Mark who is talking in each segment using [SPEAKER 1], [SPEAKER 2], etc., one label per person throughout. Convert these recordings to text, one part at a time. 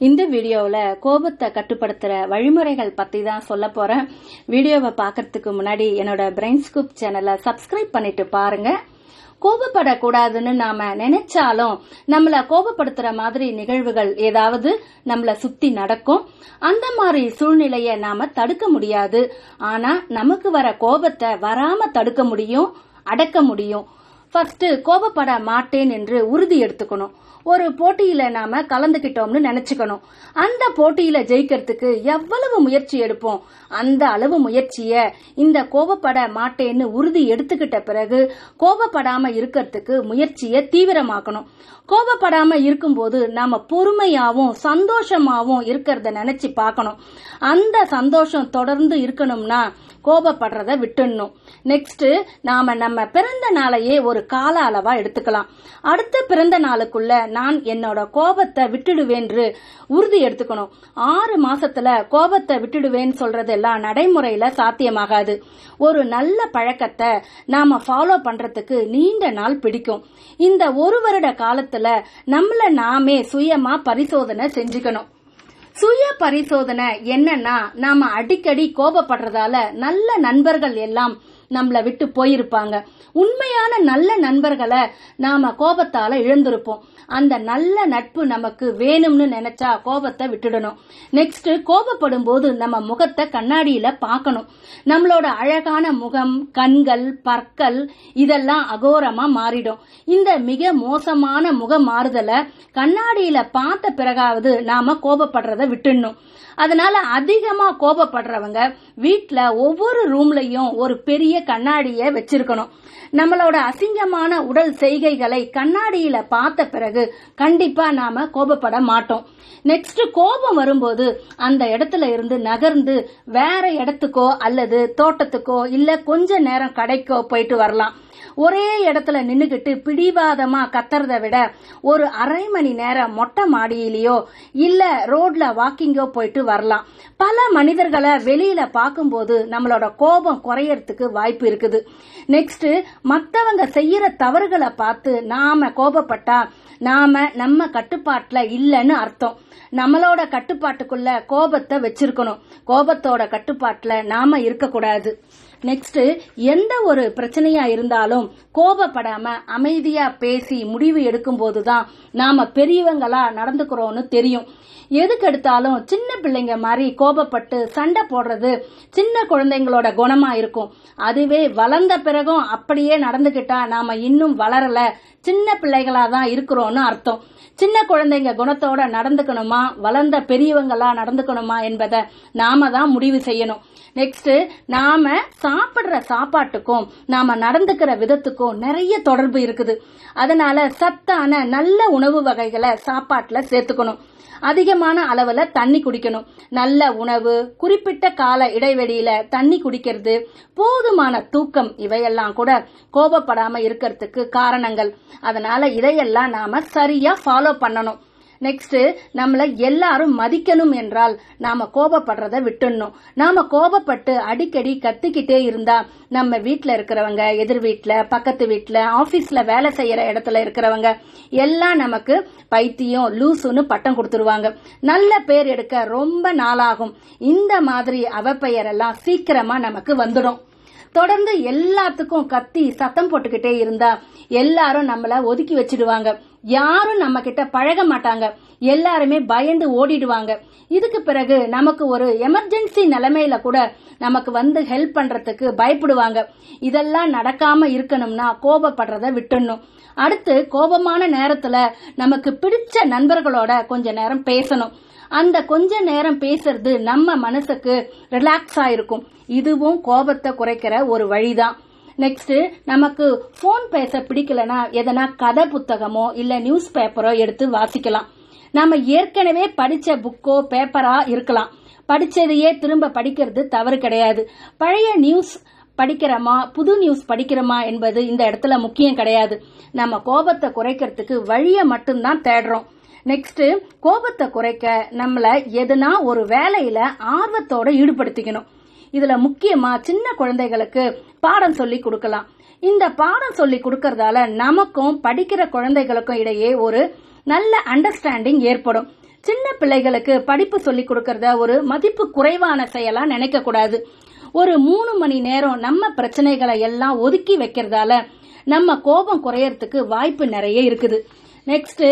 [SPEAKER 1] இந்த வீடியோவில் கோபத்தை கட்டுப்படுத்துகிற வழிமுறைகள் பற்றி தான் சொல்ல போகிறேன் வீடியோவை பார்க்கறதுக்கு முன்னாடி என்னோட பிரெயின் ஸ்கூப் சேனலை சப்ஸ்கிரைப் பண்ணிட்டு பாருங்கள் கோபப்படக்கூடாதுன்னு நாம நினைச்சாலும் நம்மள கோபப்படுத்துற மாதிரி நிகழ்வுகள் ஏதாவது நம்மள சுத்தி நடக்கும். அந்த மாதிரி சூழ்நிலைய நாம தடுக்க முடியாது. ஆனா நமக்கு வர கோபத்தை வராம தடுக்க முடியும் அடக்க முடியும். ஃபர்ஸ்ட் கோபப்பட மாட்டேன் என்று உறுதி எடுத்துக்கணும். ஒரு போட்டியில நாம கலந்துகிட்டோம்னு நினைச்சுக்கணும். அந்த போட்டியில ஜெயிக்கிறதுக்கு எவ்வளவு முயற்சி எடுப்போம்? அந்த அளவு முயற்சிய இந்த கோபப்பட மாட்டேன்னு உறுதி எடுத்துக்கிட்ட பிறகு கோபப்படாம இருக்கிறதுக்கு முயற்சிய தீவிரமாக்கணும். கோபப்படாம இருக்கும்போது நாம பொறுமையாவும் சந்தோஷமாவும் இருக்கிறத நினைச்சு பார்க்கணும். அந்த சந்தோஷம் தொடர்ந்து இருக்கணும்னா கோபப்படுறத விட்டுடணும். நெக்ஸ்ட் நாம நம்ம பிறந்த நாளையே ஒரு கால அளவா எடுத்துக்கலாம். அடுத்த பிறந்த நாளுக்குள்ள நான் என்னோட கோபத்தை விட்டுடுவேன்று உறுதி எடுத்துக்கணும். ஆறு மாசத்துல கோபத்தை விட்டுடுவேன்னு சொல்றதெல்லாம் நடைமுறையில சாத்தியமாகாது. ஒரு நல்ல பழக்கத்தை நாம ஃபாலோ பண்றதுக்கு நீண்ட நாள் பிடிக்கும். இந்த ஒரு வருட காலத்துல நம்மள நாமே சுயமா பரிசோதனை செஞ்சுக்கணும். சுய பரிசோதனை என்னன்னா நாம அடிக்கடி கோபப்படுறதால நல்ல நண்பர்கள் எல்லாம் நம்மளை விட்டு போயிருப்பாங்க. உண்மையான நல்ல நண்பர்களை நாம கோபத்தால இழந்திருப்போம். அந்த நல்ல நட்பு நமக்கு வேணும்னு நினைச்சா கோபத்தை விட்டுடணும். நெக்ஸ்ட் கோபப்படும் போது நம்ம முகத்தை கண்ணாடியில பார்க்கணும். நம்மளோட அழகான முகம் கண்கள் பற்கள் இதெல்லாம் அகோரமா மாறிடும். இந்த மிக மோசமான முக மாறுதலை கண்ணாடியில பார்த்த பிறகாவது நாம கோபப்படுறத விட்டுடணும். அதனால அதிகமா கோபப்படுறவங்க வீட்டுல ஒவ்வொரு ரூம்லயும் ஒரு பெரிய கண்ணாடிய வச்சிருக்கணும். நம்மளோட அசிங்கமான உடல் செய்கைகளை கண்ணாடியில பார்த்த பிறகு கண்டிப்பா நாம கோபப்பட மாட்டோம். நெக்ஸ்ட் கோபம் வரும்போது அந்த இடத்துல இருந்து நகர்ந்து வேற இடத்துக்கோ அல்லது தோட்டத்துக்கோ இல்ல கொஞ்ச நேரம் கடைக்கோ போயிட்டு வரலாம். ஒரே இடத்துல நின்றுக்கிட்டு பிடிவாதமா கத்துறத விட ஒரு அரை மணி நேரம் மொட்டை மாடியிலேயோ இல்ல ரோட்ல வாக்கிங்கோ போயிட்டு வரலாம். பல மனிதர்களை வெளியில பார்க்கும்போது நம்மளோட கோபம் குறையறதுக்கு வாய்ப்பு இருக்குது. நெக்ஸ்ட் மத்தவங்க செய்யற தவறுகளை பார்த்து நாம கோபப்பட்டா நாம நம்ம கட்டுப்பாட்டுல இல்லைன்னு அர்த்தம். நம்மளோட கட்டுப்பாட்டுக்குள்ள கோபத்தை வச்சிருக்கணும். கோபத்தோட கட்டுப்பாட்டுல நாம இருக்கக்கூடாது. நெக்ஸ்ட் எந்த ஒரு பிரச்சனையா இருந்தாலும் கோபப்படாம அமைதியா பேசி முடிவு எடுக்கும் போதுதான் நாம பெரியவங்களா நடந்துக்கிறோம்னு தெரியும். எதுக்கு எடுத்தாலும் சின்ன பிள்ளைங்க மாதிரி கோபப்பட்டு சண்டை போடுறது சின்ன குழந்தைங்களோட குணமா இருக்கும். அதுவே வளர்ந்த பிறகும் அப்படியே நடந்துகிட்டா நாம இன்னும் வளரல சின்ன பிள்ளைகளா தான் இருக்கிறோம்னு அர்த்தம். சின்ன குழந்தைங்க குணத்தோட நடந்துக்கணுமா வளர்ந்த பெரியவங்களா நடந்துக்கணுமா என்பதை நாம தான் முடிவு செய்யணும். நெக்ஸ்ட் நாம சாப்பிடுற சாப்பாட்டுக்கும் நாம நடந்துக்கிற விதத்துக்கும் நிறைய தொடர்பு இருக்குது. அதனால சத்தான நல்ல உணவு வகைகளை சாப்பாட்டுல சேர்த்துக்கணும். அதிகமான அளவுல தண்ணி குடிக்கணும். நல்ல உணவு குறிப்பிட்ட கால இடைவெளியில தண்ணி குடிக்கிறது போதுமான தூக்கம் இவையெல்லாம் கூட கோபப்படாம இருக்கிறதுக்கு காரணங்கள். அதனால இதையெல்லாம் நாம சரியா ஃபாலோ பண்ணணும். நெக்ஸ்ட் நம்மளை எல்லாரும் மதிக்கணும் என்றால் நாம கோபப்படுறத விட்டுடணும். நாம கோபப்பட்டு அடிக்கடி கத்திக்கிட்டே இருந்தா நம்ம வீட்டில் இருக்கிறவங்க எதிர் வீட்டில் பக்கத்து வீட்டில் ஆபீஸ்ல வேலை செய்யற இடத்துல இருக்கிறவங்க எல்லாம் நமக்கு பைத்தியம் லூசுன்னு பட்டம் கொடுத்துருவாங்க. நல்ல பேர் எடுக்க ரொம்ப நாளாகும். இந்த மாதிரி அவப்பெயர் எல்லாம் சீக்கிரமா நமக்கு வந்துடும். தொடர்ந்து எல்லாத்துக்கும் கத்தி சத்தம் போட்டுக்கிட்டே இருந்தா எல்லாரும் நம்மள ஒதுக்கி வச்சிடுவாங்க. யாரும் நம்ம கிட்ட பழக மாட்டாங்க. எல்லாருமே பயந்து ஓடிடுவாங்க. இதுக்கு பிறகு நமக்கு ஒரு எமர்ஜென்சி நிலைமையில கூட நமக்கு வந்து ஹெல்ப் பண்றதுக்கு பயப்படுவாங்க. இதெல்லாம் நடக்காம இருக்கணும்னா கோபப்படுறத விட்டுடணும். அடுத்து கோபமான நேரத்துல நமக்கு பிடிச்ச நண்பர்களோட கொஞ்ச நேரம் பேசணும். அந்த கொஞ்ச நேரம் பேசுறது நம்ம மனசுக்கு ரிலாக்ஸ் ஆயிருக்கும் இதுவும் கோபத்தை குறைக்கிற ஒரு வழிதான். நெக்ஸ்ட் நமக்கு போன் பேச பிடிக்கலனா எதனா கதை புத்தகமோ இல்ல நியூஸ் பேப்பரோ எடுத்து வாசிக்கலாம். நாம ஏற்கனவே படிச்ச புக்கோ பேப்பரா இருக்கலாம். படிச்சதையே திரும்ப படிக்கிறது தவறு கிடையாது. பழைய நியூஸ் படிக்கிறோமா புது நியூஸ் படிக்கிறோமா என்பது இந்த இடத்துல முக்கியம் கிடையாது. நம்ம கோபத்தை குறைக்கிறதுக்கு வழியை மட்டும்தான் தேடுறோம். நெக்ஸ்ட் கோபத்தை குறைக்க நம்மள எதுனா ஒரு வேலையில ஆர்வத்தோட ஈடுபடுத்திக்கணும். இதுல முக்கியமா சின்ன குழந்தைகளுக்கு பாடம் சொல்லி கொடுக்கலாம். இந்த பாடம் சொல்லி கொடுக்கறதால நமக்கும் படிக்கிற குழந்தைகளுக்கும் இடையே ஒரு நல்ல அண்டர்ஸ்டாண்டிங் ஏற்படும். சின்ன பிள்ளைகளுக்கு படிப்பு சொல்லி கொடுக்கறத ஒரு மதிப்பு குறைவான செயலா நினைக்க கூடாது. ஒரு மூணு மணி நேரம் நம்ம பிரச்சனைகளை எல்லாம் ஒதுக்கி வைக்கிறதால நம்ம கோபம் குறையறதுக்கு வாய்ப்பு நிறைய இருக்குது. நெக்ஸ்ட்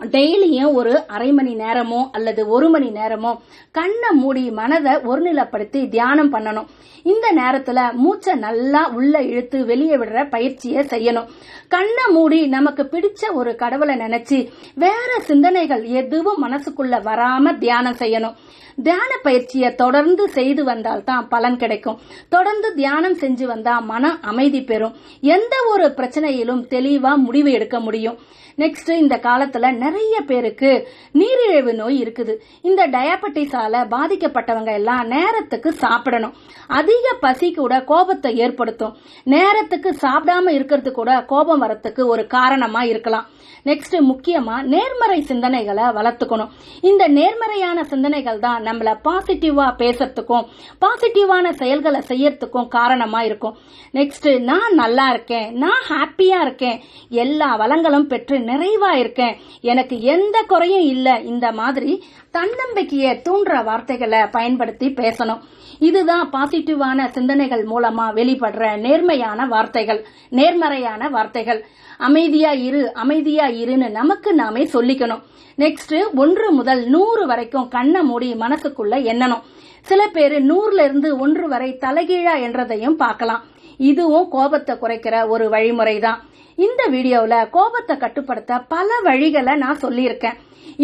[SPEAKER 1] டெய்லியும் ஒரு அரை மணி நேரமோ அல்லது ஒரு மணி நேரமோ கண்ணை மூடி மனதை ஒருநிலைப்படுத்தி தியானம் பண்ணணும். இந்த நேரத்துல மூச்சை நல்லா உள்ள இழுத்து வெளியே விடுற பயிற்சியை செய்யணும். கண்ணை மூடி நமக்கு பிடிச்ச ஒரு கடவுளை நினைச்சு வேற சிந்தனைகள் எதுவும் மனசுக்குள்ள வராம தியானம் செய்யணும். தியான பயிற்சியை தொடர்ந்து செய்து வந்தால் தான் பலன் கிடைக்கும். தொடர்ந்து தியானம் செஞ்சு வந்தா மன அமைதி பெறும். எந்த ஒரு பிரச்சனையிலும் தெளிவா முடிவு எடுக்க முடியும். நெக்ஸ்ட் இந்த காலத்துல நிறைய பேருக்கு நீரிழிவு நோய் இருக்குது. இந்த டயபெட்டிஸால பாதிக்கப்பட்டவங்க எல்லாம் நேரத்துக்கு சாப்பிடணும். அதிக பசி கூட கோபத்தை ஏற்படுத்தும். நேரத்துக்கு சாப்பிடாம இருக்கிறது கூட கோபம் வரத்துக்கு ஒரு காரணமா இருக்கலாம். நெக்ஸ்ட் முக்கியமா நேர்மறை சிந்தனைகளை வளர்த்துக்கணும். இந்த நேர்மறையான சிந்தனைகள் தான் நம்மள பாசிட்டிவா பேசுறதுக்கும் பாசிட்டிவான செயல்களை செய்யறதுக்கும் காரணமா இருக்கும். நெக்ஸ்ட் நான் நல்லா இருக்கேன் நான் ஹாப்பியா இருக்கேன் எல்லா வளங்களும் பெற்று நிறைவா இருக்கேன் எனக்கு எந்த குறையும் இல்ல இந்த மாதிரி தன்னம்பிக்கையை தூண்டுற வார்த்தைகளை பயன்படுத்தி பேசணும். இதுதான் பாசிட்டிவான சிந்தனைகள் மூலமா வெளிப்படுற நேர்மையான வார்த்தைகள் நேர்மறையான வார்த்தைகள். அமைதியா இரு அமைதியா இருன்னு நமக்கு நாமே சொல்லிக்கணும். நெக்ஸ்ட் ஒன்று முதல் நூறு வரைக்கும் கண்ணை மூடி மனசுக்குள்ள எண்ணணும். சில பேர் நூறுல இருந்து ஒன்று வரை தலைகீழா என்றதையும் பார்க்கலாம். இதுவும் கோபத்தை குறைக்கிற ஒரு வழிமுறை தான் இந்த வீடியோவில் கோபத்தை கட்டுப்படுத்த பல வழிகளை நான் சொல்லியிருக்கேன்.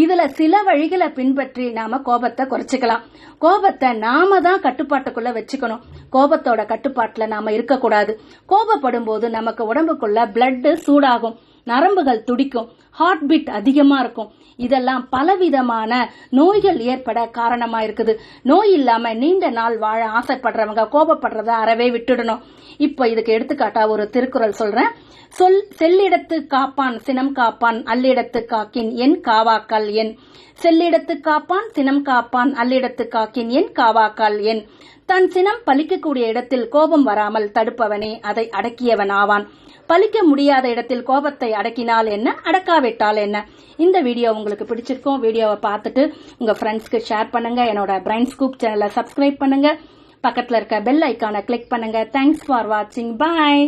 [SPEAKER 1] இதுல சில வழிகளை பின்பற்றி நாம கோபத்தை குறைச்சிக்கலாம். கோபத்தை நாம தான் கட்டுப்பாட்டுக்குள்ள வச்சுக்கணும். கோபத்தோட கட்டுப்பாட்டுல நாம இருக்கக்கூடாது. கோபப்படும் போது நமக்கு உடம்புக்குள்ள பிளட் சூடாகும். நரம்புகள் துடிக்கும் ஹார்ட் பீட் அதிகமா இருக்கும். இதெல்லாம் பலவிதமான நோய்கள் ஏற்பட காரணமா இருக்குது. நோய் இல்லாம நீண்ட நாள் வாழ ஆசைப்படுறவங்க கோபப்படுறத அறவே விட்டுடணும். இப்ப இதுக்கு எடுத்துக்காட்டா ஒரு திருக்குறள் சொல்றேன். சொல் செல்லிடத்து காப்பான் சினம் காப்பான் அல்லிடத்து காக்கின் என் காவாக்கால் என். செல்லிடத்து காப்பான் சினம் காப்பான் அல்லிடத்து காக்கின் என் காவாக்கால் என். தன் சினம் பலிக்கக்கூடிய இடத்தில் கோபம் வராமல் தடுப்பவனே அதை அடக்கியவன் ஆவான். பலிக்க முடியாத இடத்தில் கோபத்தை அடக்கினால் என்ன? அடக்காவிட்டால் என்ன? இந்த வீடியோ உங்களுக்கு பிடிச்சிருக்கும். வீடியோவை பார்த்துட்டு உங்க ஃப்ரெண்ட்ஸ்க்கு ஷேர் பண்ணுங்க. என்னோட பிரைன் ஸ்கூப் சேனலை சப்ஸ்கிரைப் பண்ணுங்க. பக்கத்தில் இருக்க பெல் ஐக்கானை கிளிக் பண்ணுங்க. தேங்க்ஸ் ஃபார் வாட்சிங் பாய்